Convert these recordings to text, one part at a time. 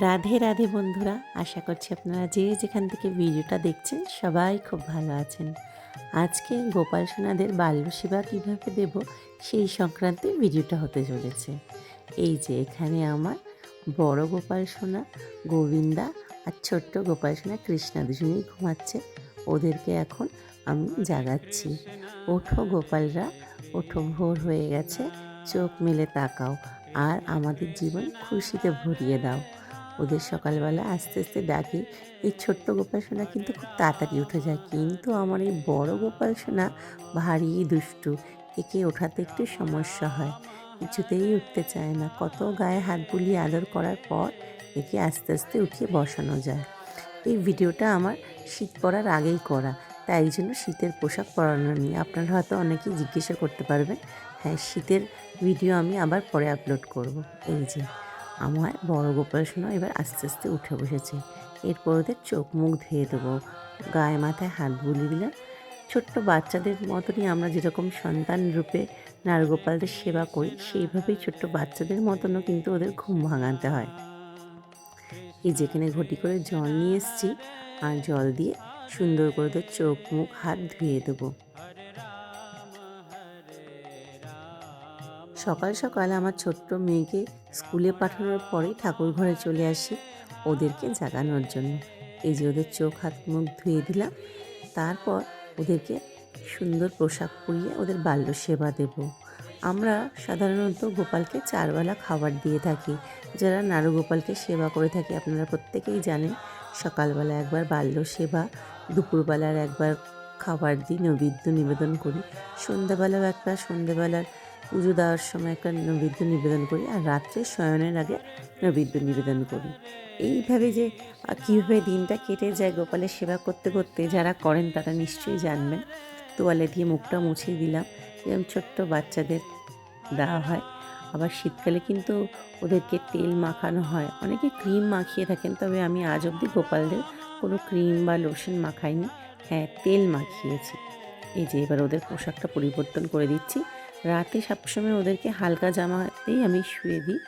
রাধে রাধে বন্ধুরা, আশা করছি আপনারা যে যেখান থেকে ভিডিওটা দেখছেন সবাই খুব ভালো আছেন। আজকে গোপাল সোনাদের বাল্য সেবা কীভাবে দেব সেই সংক্রান্তে ভিডিওটা হতে চলেছে। এই যে এখানে আমার বড় গোপাল সোনা, গোবিন্দা আর ছোট্ট গোপাল সোনা কৃষ্ণা দুজনেই ঘুমাচ্ছে। ওদেরকে এখন আমি জাগাচ্ছি। ওঠো গোপালরা, ওঠো, ভোর হয়ে গেছে, চোখ মেলে তাকাও আর আমাদের জীবন খুশিতে ভরিয়ে দাও। ওদের সকালবেলা আস্তে আস্তে ডাকি এই ছোট্ট গোপাল সোনা কিন্তু খুব তাড়াতাড়ি উঠে যায়। কিন্তু আমার এই বড় গোপাল সোনা ভারী দুষ্টু। একে ওঠাতে একটু সমস্যা হয়। কিছুতেই উঠতে চায় না। কত গায়ে হাত বুলিয়ে আদর করার পর একে আস্তে আস্তে উঠিয়ে বসানো যায়। এই ভিডিওটা আমার শীত পড়ার আগেই করা। তাই জন্য শীতের পোশাক পরানো নিয়ে আপনারা হয়তো অনেকেই জিজ্ঞাসা করতে পারবেন হ্যাঁ শীতের ভিডিও আমি আবার পরে আপলোড করব। এই যে আমার বড় গোপাল সোনা এবার আস্তে আস্তে উঠে বসেছে। এরপর ওদের চোখ মুখ ধুয়ে দেবো। গায়ে মাথায় হাত বুলিয়ে দিলাম। ছোট্ট বাচ্চাদের মতনই আমরা যেরকম সন্তান রূপে নারগোপালদের সেবা করি, সেইভাবেই ছোট্ট বাচ্চাদের মতনও কিন্তু ওদের ঘুম ভাঙাতে হয়। এই যেখানে ঘটি করে জল নিয়ে এসেছি, আর জল দিয়ে সুন্দর করে ওদের চোখ, মুখ, হাত ধুয়ে দেবো। সকাল সকাল আমার ছোট্ট মেয়েকে স্কুলে পাঠানোর পরেই ঠাকুর ঘরে চলে আসি ওদেরকে জাগানোর জন্য। এই যে ওদের চোখ, হাত, মুখ ধুয়ে দিলাম। তারপর ওদেরকে সুন্দর পোশাক পরিয়ে ওদের বাল্য সেবা দেব। আমরা সাধারণত গোপালকে চারবেলা খাবার দিয়ে থাকি। যারা নাড়ু গোপালকে সেবা করে থাকে আপনারা প্রত্যেকেই জানেন, সকালবেলা একবার বাল্য সেবা, দুপুরবেলার একবার খাবার দিই, নৈবেদ্য নিবেদন করি। সন্ধ্যাবেলাও একটা সন্ধ্যাবেলার পুজো দেওয়ার সময় একটা নৈবেদ্য নিবেদন করি আর রাত্রে শয়নের আগে নৈবেদ্য নিবেদন করি। এইভাবে যে কীভাবে দিনটা কেটে যায় গোপালের সেবা করতে করতে যারা করেন তারা নিশ্চয়ই জানবেন। তোয়ালে দিয়ে মুখটা মুছিয়ে দিলাম, যেরকম ছোট্ট বাচ্চাদের দেওয়া হয়। আবার শীতকালে কিন্তু ওদেরকে তেল মাখানো হয়। অনেকে ক্রিম মাখিয়ে থাকেন, তবে আমি আজ অবধি গোপালদের কোনো ক্রিম বা লোশন মাখাইনি। হ্যাঁ তেল মাখিয়েছি। এই যে, এবার ওদের পোশাকটা পরিবর্তন করে দিচ্ছি। রাতে সবসময় ওদেরকে হালকা জামাতেই আমি শুয়ে দিই,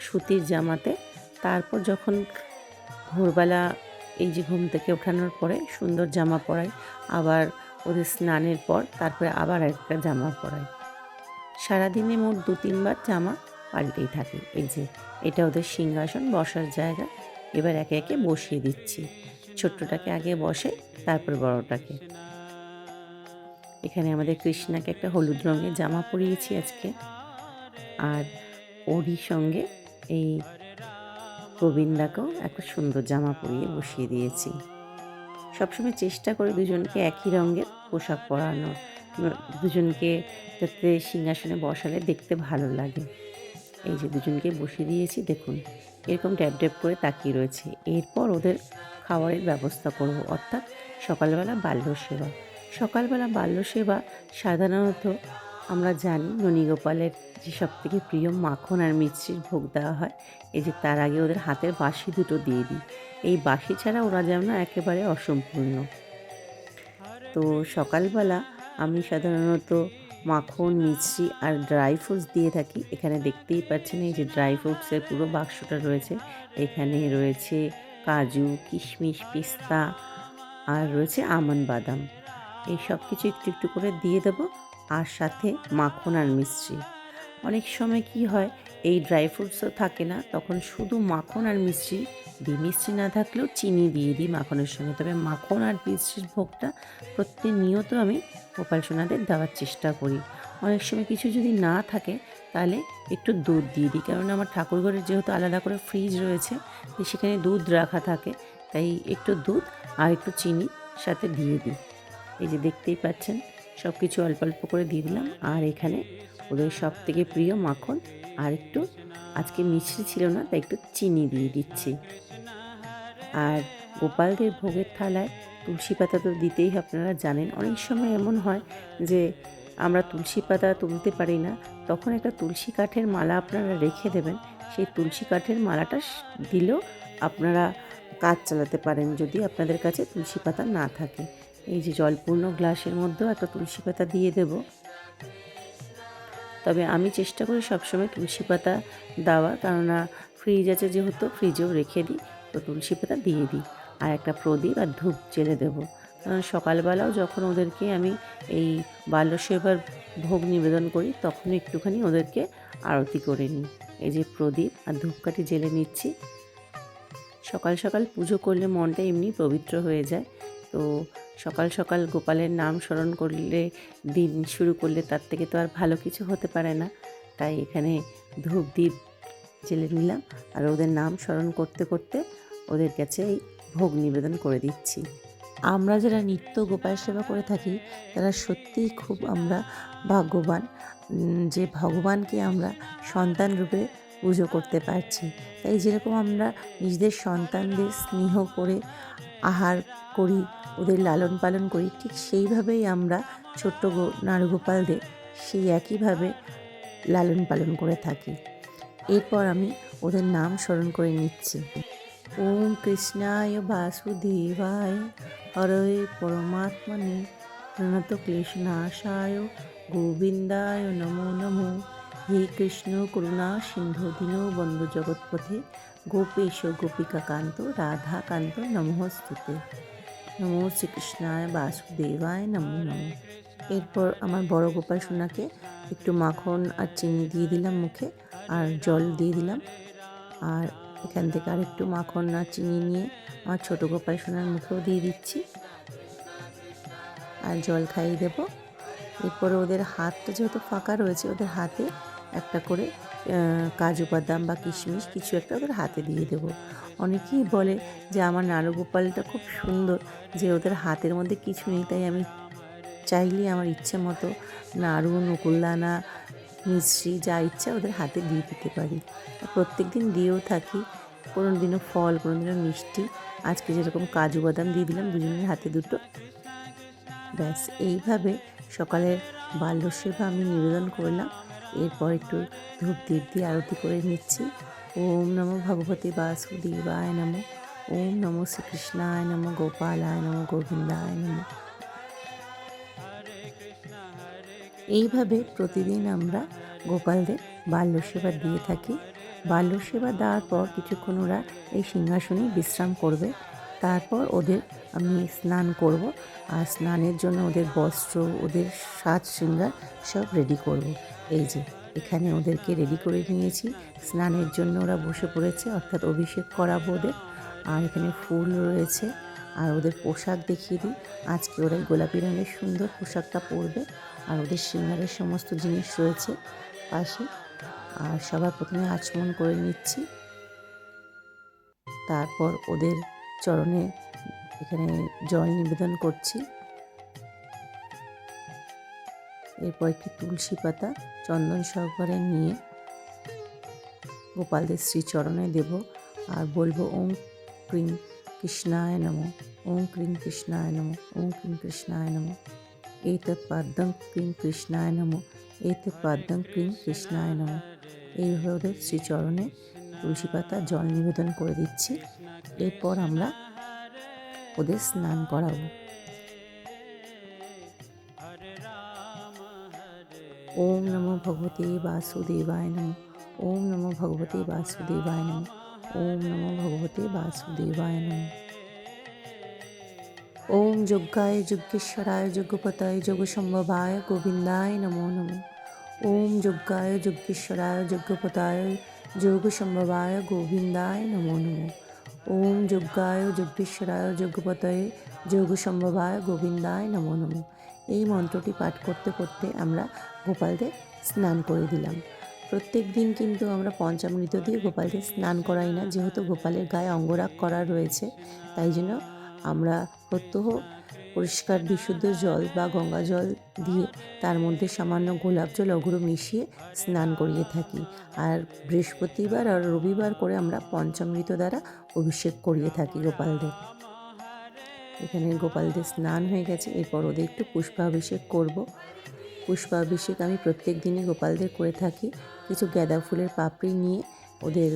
সুতির জামাতে। তারপর যখন ভোরবেলা এই যে ঘুম থেকে ওঠানোর পরে সুন্দর জামা পরাই, আবার ওদের স্নানের পর তারপরে আবার একটা জামা পরাই। সারাদিনে মোট দু তিনবার জামা পাল্টেই থাকে। এই যে এটা ওদের সিংহাসন, বসার জায়গা। এবার একে একে বসিয়ে দিচ্ছি। ছোট্টটাকে আগে বসে তারপর বড়টাকে। এখানে আমাদের কৃষ্ণাকে একটা হলুদ রঙের জামা পরিয়েছি আজকে। আর ওরই সঙ্গে এই গোবিন্দাকেও একটা সুন্দর জামা পরিয়ে বসিয়ে দিয়েছি। সবসময় চেষ্টা করে দুজনকে একই রঙের পোশাক পরানোর, দুজনকে যাতে সিংহাসনে বসালে দেখতে ভালো লাগে। এই যে দুজনকে বসিয়ে দিয়েছি, দেখুন, এরকম ড্যাব ড্যাব করে তাকিয়ে রয়েছে। এরপর ওদের খাবারের ব্যবস্থা করব, অর্থাৎ সকালবেলা বাল্য সেবা সকালবেলা বাল্য সেবা সাধারণত আমরা জানি ননীগোপালের যে সব থেকে প্রিয় মাখন আর মিষ্টির ভোগ দেওয়া হয়, এই যে তার আগে ওদের হাতের বাসি দুটো দিয়ে দিই। এই বাসি ছাড়া ওরা যেন একেবারে অসম্পূর্ণ। তো সকালবেলা আমি সাধারণত মাখন, মিষ্টি আর ড্রাই ফ্রুটস দিয়ে থাকি। এখানে দেখতেই পাচ্ছেন এই যে ড্রাই ফ্রুটসের পুরো বাক্সটা রয়েছে। এখানে রয়েছে কাজু, কিশমিশ, পিস্তা আর রয়েছে আমন্ড বাদাম। এই সব কিছু একটু একটু করে দিয়ে দেবো আর সাথে মাখন আর মিষ্টি। অনেক সময় কি হয়, এই ড্রাই ফ্রুটসও থাকে না, তখন শুধু মাখন আর মিষ্টি দিই মিষ্টি না থাকলেও চিনি দিয়ে দিই মাখনের সঙ্গে। তবে মাখন আর মিষ্টির ভোগটা প্রতিনিয়ত আমি গোপাল সোনাদের দেওয়ার চেষ্টা করি। অনেক সময় কিছু যদি না থাকে, তাহলে একটু দুধ দিয়ে দিই। কারণ আমার ঠাকুরঘরের যেহেতু আলাদা করে ফ্রিজ রয়েছে, সেখানে দুধ রাখা থাকে, তাই একটু দুধ আর একটু চিনি সাথে দিয়ে দিই। এই যে দেখতেই পাচ্ছেন সব কিছু অল্প অল্প করে দিয়ে দিলাম। আর এখানে ওদের সব থেকে প্রিয় মাখন আর একটু আজকে মিষ্টি ছিল না, তাই একটু চিনি দিয়ে দিচ্ছি। আর গোপালদের ভোগের থালায় তুলসী পাতা তো দিতেই আপনারা জানেন। অনেক সময় এমন হয় যে আমরা তুলসী পাতা তুলতে পারি না, তখন একটা তুলসী কাঠের মালা আপনারা রেখে দেবেন। সেই তুলসী কাঠের মালাটা দিলেও আপনারা কাজ চালাতে পারেন যদি আপনাদের কাছে তুলসী পাতা না থাকে। এই যে জলপূর্ণ গ্লাসের মধ্যেও একটা তুলসী পাতা দিয়ে দেব। তবে আমি চেষ্টা করি সবসময় তুলসী পাতা দেওয়া কেননা ফ্রিজ আছে যেহেতু ফ্রিজেও রেখে দিই, তো তুলসী পাতা দিয়ে দিই। আর একটা প্রদীপ আর ধূপ জেলে দেবো। কারণ সকালবেলাও যখন ওদেরকে আমি এই বাল্য সেবার ভোগ নিবেদন করি তখন একটুখানি ওদেরকে আরতি করে নিই। এই যে প্রদীপ আর ধূপকাঠি জেলে নিচ্ছি। সকাল সকাল পুজো করলে মনটা এমনি পবিত্র হয়ে যায়। তো সকাল সকাল গোপালের নাম স্মরণ করলে, দিন শুরু করলে তার থেকে তো আর ভালো কিছু হতে পারে না। তাই এখানে ধূপ দ্বীপ জেলে নিলাম আর ওদের নাম স্মরণ করতে করতে ওদের কাছে এই ভোগ নিবেদন করে দিচ্ছি। আমরা যারা নিত্য গোপাল সেবা করে থাকি, তারা সত্যিই খুব আমরা ভাগ্যবান। যে ভগবানকে আমরা সন্তান রূপে পুজো করতে পারছি। তাই যেরকম আমরা নিজেদের সন্তানদের স্নেহ করে আহার করি, ওদের লালন পালন করি, ঠিক সেইভাবেই আমরা ছোট্ট নারগোপালদের সেই একইভাবে লালন পালন করে থাকি। এরপর আমি ওদের নাম স্মরণ করে নিচ্ছি। ওম কৃষ্ণায় বাসুদেবায়, হরয়ে পরমাত্মনে, প্রণত ক্লেশনাশায়, গোবিন্দায় নমো নমো। হে কৃষ্ণ করুণা সিন্ধু দীন বন্ধু জগৎপথে গোপেশ গোপিকা কান্ত রাধা কান্ত নমস্তুতে নমো শ্রীকৃষ্ণায় বাসুদেবায় নমো নমো এরপর আমার বড় গোপাল সোনাকে একটু মাখন আর চিনি দিয়ে দিলাম মুখে আর জল দিয়ে দিলাম। আর এখান থেকে আর একটু মাখন আর চিনি নিয়ে আমার ছোটো গোপাল সোনার মুখেও দিয়ে দিচ্ছি। আর জল খাইয়ে দেবো। এরপরে ওদের হাতটা যেহেতু ফাঁকা রয়েছে, ওদের হাতে একটা করে কাজু বাদাম বা কিশমিশ কিছু একটা ওদের হাতে দিয়ে দেবো। অনেকেই বলে যে আমার নারুগোপালটা খুব সুন্দর, যে ওদের হাতের মধ্যে কিছু নেই, তাই আমি চাইলে আমার ইচ্ছে মতো নাড়ু, নকুলদানা, মিশ্রি, যা ইচ্ছা ওদের হাতে দিয়ে দিতে পারি। প্রত্যেক দিন দিয়েও থাকি কোনো দিনও ফল কোনো দিনও মিষ্টি। আজকে যেরকম কাজু বাদাম দিয়ে দিলাম, দুজনের হাতে দুটো। ব্যাস, এইভাবে সকালের বাল্য সেবা আমি নিবেদন করলাম। এরপর একটু ধূপ দীপ দিয়ে আরতি করে নিচ্ছি। ওম নমো ভগবতী বাসুদেবায় নমো। ওম নমো শ্রীকৃষ্ণায় নমো, গোপালায় নমো, গোবিন্দায় নমো। এইভাবে প্রতিদিন আমরা গোপালদের বাল্য সেবা দিয়ে থাকি। বাল্য সেবা দেওয়ার পর কিছুক্ষণ ওরা এই সিংহাসনেই বিশ্রাম করবে। তারপর ওদের আমি স্নান করব আর স্নানের জন্য ওদের বস্ত্র, ওদের সাজ শৃঙ্গার সব রেডি করব। এই যে, এখানে ওদেরকে রেডি করে নিয়েছি। স্নানের জন্য ওরা বসে পড়েছে, অর্থাৎ অভিষেক করাবো ওদের। আর এখানে ফুল রয়েছে, আর ওদের পোশাক দেখিয়ে দিই। আজকে ওরা গোলাপি রঙের সুন্দর পোশাকটা পরবে, আর ওদের সিঙ্গারের সমস্ত জিনিস রয়েছে পাশে। আর সবার প্রথমে আচমন করে নিচ্ছি। তারপর ওদের চরণে এখানে জল নিবেদন করছি। এরপর একটি তুলসী পাতা চন্দন সহকারে নিয়ে গোপালদের শ্রীচরণে দেব আর বলব ওম ক্রিং কৃষ্ণায় নম, ওম ক্রিং কৃষ্ণায় নম, ওম ক্রিং কৃষ্ণায় নম। পাদ্যং ক্রিং কৃষ্ণায় নম এইতৎ পাদ্যং ক্রিং কৃষ্ণায় নম। এইভাবে ওদের শ্রীচরণে তুলসী পাতা জল নিবেদন করে দিচ্ছি। এরপর আমরা ওদের স্নান করাবো। ওম নমো ভগবতে বাসুদেবায় নমঃ ওম নমো ভগবতে বাসুদেবায় নমঃ ওম নমো ভগবতে বাসুদেবায় নমঃ ওম যজ্ঞায় যজ্ঞেশ্বরায় যজ্ঞপতায় যোগসম্ভবায় গোবিন্দায় নমো নমঃ ওম যজ্ঞায় যজ্ঞেশ্বরায় যজ্ঞপতায় যোগসম্ভবায় গোবিন্দায় নমো নমঃ ওম যজ্ঞায় যজ্ঞেশ্বরায় যজ্ঞপতয়ে যোগসম্ভবায় গোবিন্দায় নমো নমঃ এই মন্ত্রটি পাঠ করতে করতে আমরা গোপালদের স্নান করে দিলাম। প্রত্যেক দিন কিন্তু আমরা পঞ্চামৃত দিয়ে গোপালদের স্নান করাই না, যেহেতু গোপালের গায়ে অঙ্গরাগ করা রয়েছে, তাই জন্য আমরা প্রত্যহ পরিষ্কার বিশুদ্ধ জল বা গঙ্গা জল দিয়ে তার মধ্যে সামান্য গোলাপ জল অগুলো মিশিয়ে স্নান করিয়ে থাকি। আর বৃহস্পতিবার আর রবিবার করে আমরা পঞ্চামৃত দ্বারা অভিষেক করিয়ে থাকি গোপালদের। এখানে গোপালদের স্নান হয়ে গেছে। এরপর ওদের একটু পুষ্পাভিষেক করব। পুষ্পাভিষেক আমি প্রত্যেক দিনই গোপালদের করে থাকি। কিছু গাঁদা ফুলের পাপড়ি নিয়ে ওদের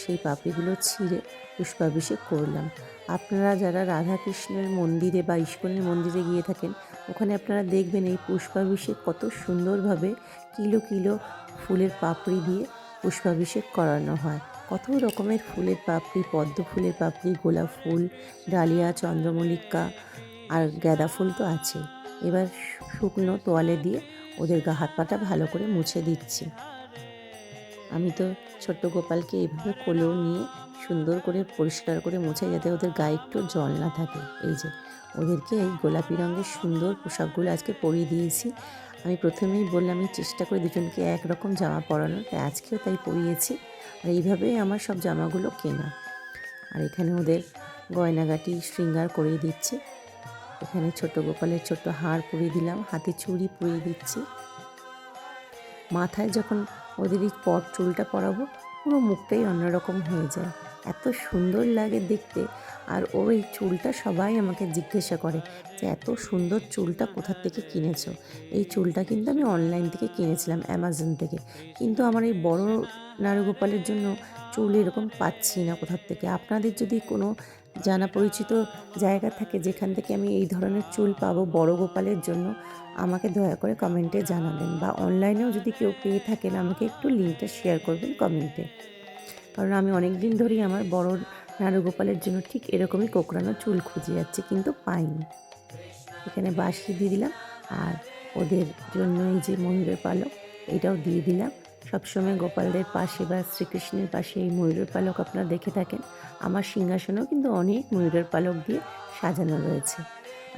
সেই পাপড়িগুলো ছিঁড়ে পুষ্পাভিষেক করলাম। আপনারা যারা রাধাকৃষ্ণের মন্দিরে বা ইস্কনের মন্দিরে গিয়ে থাকেন, ওখানে আপনারা দেখবেন এই পুষ্পাভিষেক কত সুন্দরভাবে কিলো কিলো ফুলের পাপড়ি দিয়ে পুষ্পাভিষেক করানো হয়। কত রকমের ফুলের পাপড়ি, পদ্ম ফুলের পাপড়ি, গোলাপ ফুল, ডালিয়া, চন্দ্রমল্লিকা আর গাঁদা ফুল তো আছে। এবার শুকনো তোয়ালে দিয়ে ওদের গা হাত পাটা ভালো করে মুছে দিচ্ছি। আমি তো ছোট্ট গোপালকে এইভাবে কোলেও নিয়ে সুন্দর করে, পরিষ্কার করে মুছে যাতে ওদের গায়ে একটু জল না থাকে। এই যে, ওদেরকে এই গোলাপি রঙের সুন্দর পোশাকগুলো আজকে পরিয়ে দিয়েছি। আমি প্রথমেই বললাম, আমি চেষ্টা করি দুজনকে একরকম জামা পরানোর তাই আজকেও তাই পরিয়েছি। আর এইভাবেই আমার সব জামাগুলো কেনা। আর এখানে ওদের গয়নাগাটি শৃঙ্গার করিয়ে দিচ্ছি। এখানে ছোট গোপালের ছোট্ট হাড় পরিয়ে দিলাম, হাতে চুড়ি পরিয়ে দিচ্ছি। মাথায় যখন ওদের এই পট চুলটা পরাবো, পুরো মুখটাই অন্যরকম হয়ে যায়। এত সুন্দর লাগে দেখতে। আর ও এই চুলটা সবাই আমাকে জিজ্ঞাসা করে যে, এত সুন্দর চুলটা কোথার থেকে কিনেছো? এই চুলটা কিন্তু আমি অনলাইন থেকে কিনেছিলাম অ্যামাজন থেকে। কিন্তু আমার এই বড় নারুগোপালের জন্য চুল এরকম পাচ্ছি না কোথার থেকে। আপনাদের যদি কোনো জানা পরিচিত জায়গা থাকে যেখান থেকে আমি এই ধরনের চুল পাবো বড় গোপালের জন্য, আমাকে দয়া করে কমেন্টে জানাবেন। বা অনলাইনেও যদি কেউ পেয়ে থাকেন, আমাকে একটু লিঙ্কটা শেয়ার করবেন কমেন্টে কারণ আমি অনেক দিন ধরেই আমার বড় নারুগোপালের জন্য ঠিক এরকমই কোকড়ানো চুল খুঁজে যাচ্ছে, কিন্তু পাইনি। এখানে বাঁশি দিয়ে দিলাম আর ওদের জন্য এই যে ময়ূরের পালক, এটাও দিয়ে দিলাম। সবসময় গোপালদের পাশে বা শ্রীকৃষ্ণের পাশে এই ময়ূরের পালক আপনারা দেখে থাকেন। আমার সিংহাসনেও কিন্তু অনেক ময়ূরের পালক দিয়ে সাজানো রয়েছে।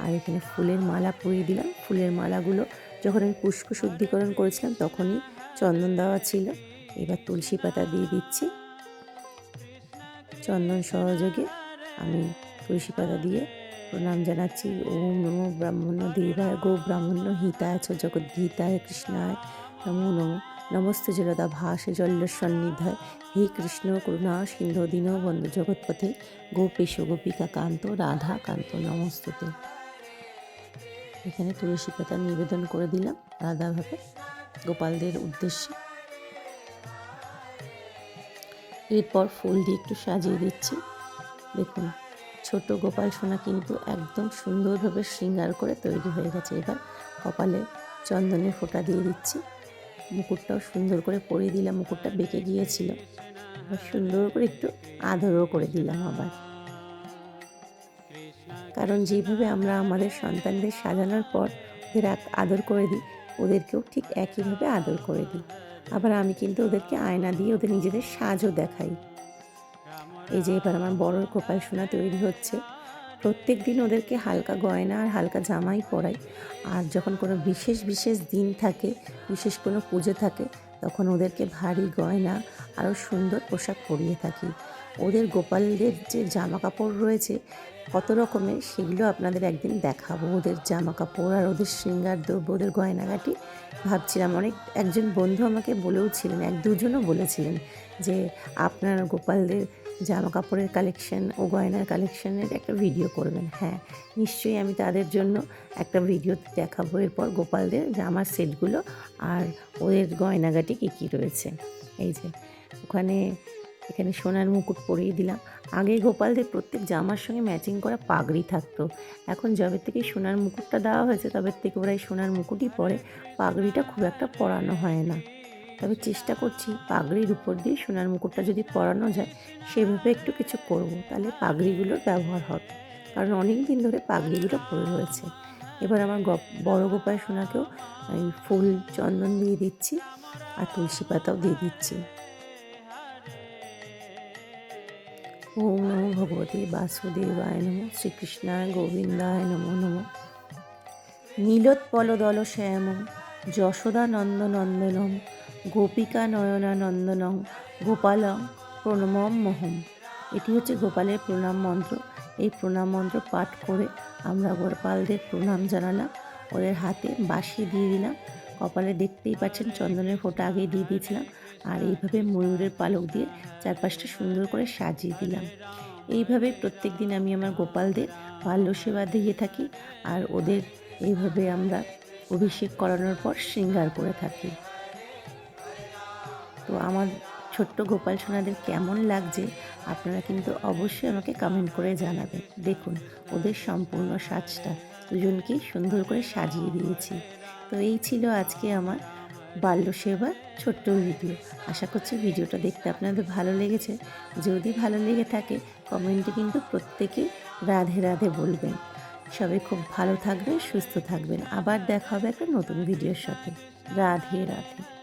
আর এখানে ফুলের মালা পরিয়ে দিলাম। ফুলের মালাগুলো যখন আমি পুষ্প শুদ্ধিকরণ করেছিলাম, তখনই চন্দন দেওয়া ছিল। এবার তুলসী পাতা দিয়ে দিচ্ছি। চন্দন সহযোগে আমি তুলসী পাতা দিয়ে প্রণাম জানাচ্ছি। ওম নমো ব্রাহ্মণ দেবায়, গো ব্রাহ্মণ্য হিতায় জগৎ গীতায়, কৃষ্ণায় নমো নমো। নমস্তে জলদা ভাসে জল্ল সন্নিধায়। হে কৃষ্ণ করুণা সিন্ধু দীন বন্ধু জগৎপথে। গোপেশ গোপিকা কান্ত, রাধা কান্ত, নমস্তুতে। এখানে তুলসী পাতা নিবেদন করে দিলাম আলাদাভাবে গোপালদের উদ্দেশ্যে এরপর ফুল দিয়ে একটু সাজিয়ে দিচ্ছি। দেখুন, ছোট গোপাল সোনা কিন্তু একদম সুন্দরভাবে শৃঙ্গার করে তৈরি হয়ে গেছে। এবার কপালে চন্দনের ফোঁটা দিয়ে দিচ্ছি। মুকুটটাও সুন্দর করে পরিয়ে দিলাম, মুকুটটা বেঁকে গিয়েছিল। সুন্দর করে একটু আদরও করে দিলাম আবার। কারণ যেভাবে আমরা আমাদের সন্তানদের সাজানোর পর ওদের আদর করে দিই, ওদেরকেও ঠিক একইভাবে আদর করে দিই। আবার আমি কিন্তু ওদেরকে আয়না দিয়ে ওদের নিজেদের সাজও দেখাই। এই যে এবার আমার বড় কোপাই সোনা তৈরি হচ্ছে। প্রত্যেক দিন ওদেরকে হালকা গয়না আর হালকা জামাই পরাই। আর যখন কোনো বিশেষ বিশেষ দিন থাকে, বিশেষ কোনো পুজো থাকে, তখন ওদেরকে ভারী গয়না আরও সুন্দর পোশাক পরিয়ে থাকি। ওদের গোপালদের যে জামা কাপড় রয়েছে, কত রকমের সেগুলো আপনাদের একদিন দেখাবো। ওদের জামা কাপড় আর ওদের শৃঙ্গার দ্রব্য, ওদের গয়নাগাটি ভাবছিলাম। অনেক একজন বন্ধু আমাকে বলেও ছিলেন, এক দুজনও বলেছিলেন যে আপনার গোপালদের জামা কাপড়ের কালেকশন ও গয়নার কালেকশনের একটা ভিডিও করবেন। হ্যাঁ নিশ্চয়ই আমি তাদের জন্য একটা ভিডিও দেখাবো। এরপর গোপালদের জামার সেটগুলো আর ওদের গয়নাগাটি কী কী রয়েছে। এই যে, ওখানে এখানে সোনার মুকুট পরিয়ে দিলাম। আগে গোপালদের প্রত্যেক জামার সঙ্গে ম্যাচিং করা পাগড়ি থাকতো। এখন যবে থেকে সোনার মুকুটটা দেওয়া হয়েছে, তবে থেকে ওরা সোনার মুকুটই পরে। পাগড়িটা খুব একটা পরানো হয় না। তবে চেষ্টা করছি পাগড়ির উপর দিয়ে সোনার মুকুটটা যদি পরানো যায়, সেভাবে একটু কিছু করব, তাহলে পাগড়িগুলোর ব্যবহার হবে। কারণ অনেক দিন ধরে পাগড়িগুলো পরে রয়েছে। এবার আমার বড় গোপাল সোনাকেও ফুল চন্দন দিয়ে দিচ্ছি আর তুলসী পাতাও দিয়ে দিচ্ছি। ওম নমো ভগবতী বাসুদেবায় নমো, শ্রীকৃষ্ণায় গোবিন্দায় নমো নমো। নীলোৎপলদল শ্যাম যশোদা নন্দনন্দনম গোপিকা নয়না নন্দনম গোপালং প্রণমম মহম। এটি হচ্ছে গোপালের প্রণাম মন্ত্র। এই প্রণাম মন্ত্র পাঠ করে আমরা গোপালদের প্রণাম জানালাম। ওদের হাতে বাঁশি দিয়ে দিলাম। কপালে দেখতেই পাচ্ছেন, চন্দনের ফোঁটা আগেই দিয়ে দিয়েছিলাম। আর এইভাবে ময়ূরের পালক দিয়ে চারপাশটা সুন্দর করে সাজিয়ে দিলাম। এইভাবে প্রত্যেক দিন আমি আমার গোপালদের বাল্য সেবা দিয়ে থাকি আর ওদের এইভাবে আমরা অভিষেক করানোর পর শৃঙ্গার করে থাকি। তো আমার ছোট্ট গোপাল সোনাদের কেমন লাগছে আপনারা কিন্তু অবশ্যই আমাকে কমেন্ট করে জানাবেন। দেখুন, ওদের সম্পূর্ণ সাজটা দুজনকে সুন্দর করে সাজিয়ে দিয়েছি। তো এই ছিল আজকে আমার বাল্য সেবা, ছোট্ট ভিডিও। আশা করছি ভিডিওটা দেখতে আপনাদের ভালো লেগেছে। যদি ভালো লেগে থাকে, কমেন্টে কিন্তু প্রত্যেকেই রাধে রাধে বলবেন। সবাই খুব ভালো থাকবেন, সুস্থ থাকবেন। আবার দেখা হবে একটা নতুন ভিডিওর সাথে। রাধে রাধে।